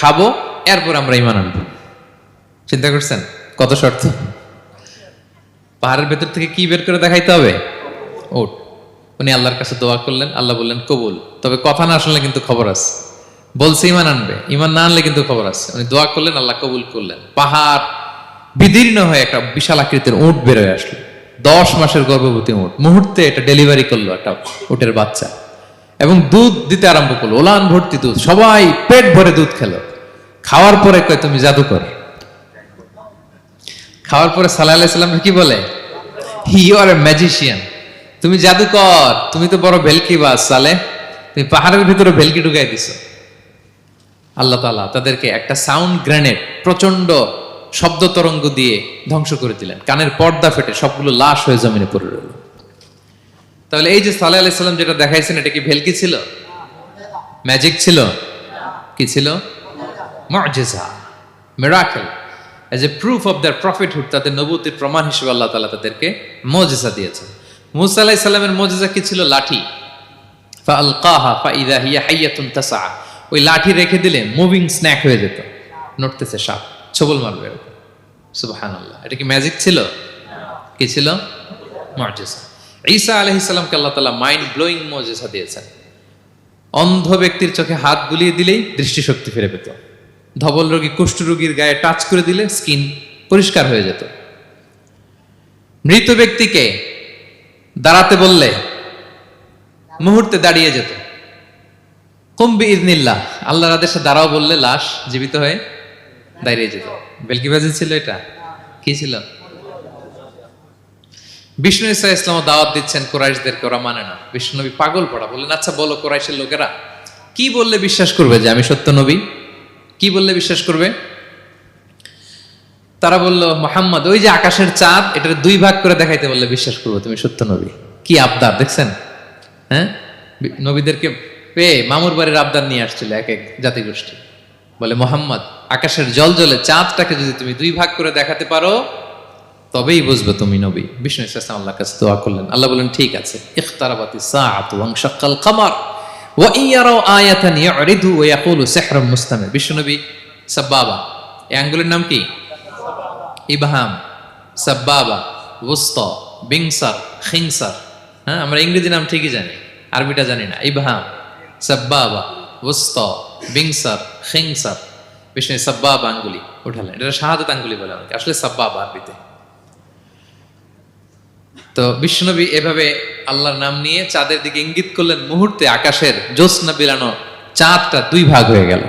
খাব, এরপর আমরা ইমান আনব। চিন্তা করছেন? কত শর্ত? পাহাড়ের ভেতর থেকে কি বের করে দেখাইতে হবে? ওট উনি আল্লাহর কাছে দোয়া করলেন, আল্লাহ বললেন, কবুল। তবে কথা না শুনলে কিন্তু খবর আছে। বলছে ইমান আনবে। ইমান না আনলে কিন্তু খবর আছে। উনি দোয়া করলেন, আল্লাহ কবুল করলেন। পাহাড় বিদীর্ণ হয়ে একটা বিশাল আকৃতির উট বেরোয় আসলো। দশ মাসের গর্ভবতী উট। মুহূর্তে এটা ডেলিভারি করল একটা উটের বাচ্চা। এবং দুধ দিতে আরম্ভ করল। ওলান ভর্তি দুধ। সবাই পেট ভরে দুধ খেলো। খাওয়ার পরে কয়, তুমি জাদুকর? খাওয়ার পরে সাল্লাহ আলাইসাল্লাম কি বলে? হি আর এ ম্যাজিশিয়ান তুমি জাদুকর, তুমি তো বড় ভেলকি বাস সালে, তুমি পাহাড়ের ভিতরে ভেলকি ঢুকাই দিছো। আল্লাহ তালা তাদেরকে একটা সাউন্ড গ্রেনেড প্রচণ্ড শব্দ তরঙ্গ দিয়ে ধ্বংস করে দিলেন। কানের পর্দা ফেটে সবগুলো লাশ হয়ে জমিনে পড়ে রইল। তাহলে এই যে সাল্লাহ আলাইসাল্লাম যেটা দেখাইছেন, এটা কি ভেলকি ছিল? ম্যাজিক ছিল? কি ছিল? মজেজা miracle as a proof of their prophethood তাদের নবুতির প্রমাণ হিসেবে আল্লাহ তালা তাদেরকে মজেজা দিয়েছেন। মুসা আলাহ ইসলামের মজেজা কি ছিল? লাঠি। ফালকাহা ফাইদা হিয়া হাইয়াতুন তাসা ওই লাঠি রেখে দিলে মুভিং স্ন্যাক হয়ে যেত। নড়তেছে সাপ, ছবল মারবে এরকম। সুবহান আল্লাহ এটা কি ম্যাজিক ছিল? কি ছিল? মজেসা ঈসা আলহিসাল্লামকে আল্লাহ তালা মাইন্ড ব্লোয়িং মজেসা দিয়েছেন। অন্ধ ব্যক্তির চোখে হাত বুলিয়ে দিলেই দৃষ্টিশক্তি ফিরে পেত। ধবল রোগী, কুষ্ঠ রোগীর গায়ে টাচ করে দিলে স্কিন পরিষ্কার হয়ে যেত। মৃত ব্যক্তিকে দাঁড়াতে বললে মুহূর্তে দাঁড়িয়ে যেত। কম্বি ইদনিল্লাহ আল্লাহর আদেশে দাঁড়াও বললে লাশ জীবিত হয়ে দাঁড়িয়ে যেত। বেলকি বেলকিবাজি ছিল এটা? কি ছিল? বিষ্ণু ইসা ইসলাম দাওয়াত দিচ্ছেন, কোরাইশদেরকে, ওরা মানে না। বিষ্ণু নবী পাগল পড়া। বললেন আচ্ছা বলো কোরাইশের লোকেরা, কি বললে বিশ্বাস করবে যে আমি সত্য নবী? কি বললে বিশ্বাস করবে? তারা বলল, মোহাম্মদ, ওই যে আকাশের চাঁদ, এটার দুই ভাগ করে দেখাইতে বললে বিশ্বাস করব তুমি সত্য নবী। কি আবদার, দেখছেন? হ্যাঁ? নবীদেরকে পেয়ে মামুর বাড়ির আবদার নিয়ে আসছিল এক এক জাতিগোষ্ঠী। বলে, মোহাম্মদ, আকাশের জল জলে চাঁদটাকে যদি তুমি দুই ভাগ করে দেখাতে পারো, তবেই বুঝবে তুমি নবী। বিষ্ণু ইসলাম আল্লাহ কাছে দোয়া করলেন। আল্লাহ বলেন ঠিক আছে। ইখতারাবাতি সাআতু ওয়া শাক্কাল কামার। এই নাম কি? ইবহাম, সাব্বাবা হ্যাঁ আমরা ইংরেজি নাম ঠিকই জানি, আরবিটা জানি না। ইবহাম, সাব্বাবা বিষ্ণু সাব্বাবা আঙ্গুলি উঠালেন। এটা শাহাদত আঙ্গুলি বলে আসলে সাব্বাবা আরবিতে। তো বিষ্ণবী এভাবে আল্লাহর নাম নিয়ে চাঁদের দিকে ইঙ্গিত করলেন মুহূর্তে আকাশের জ্যোৎস্না বিলানো চাঁদটা দুই ভাগ হয়ে গেল।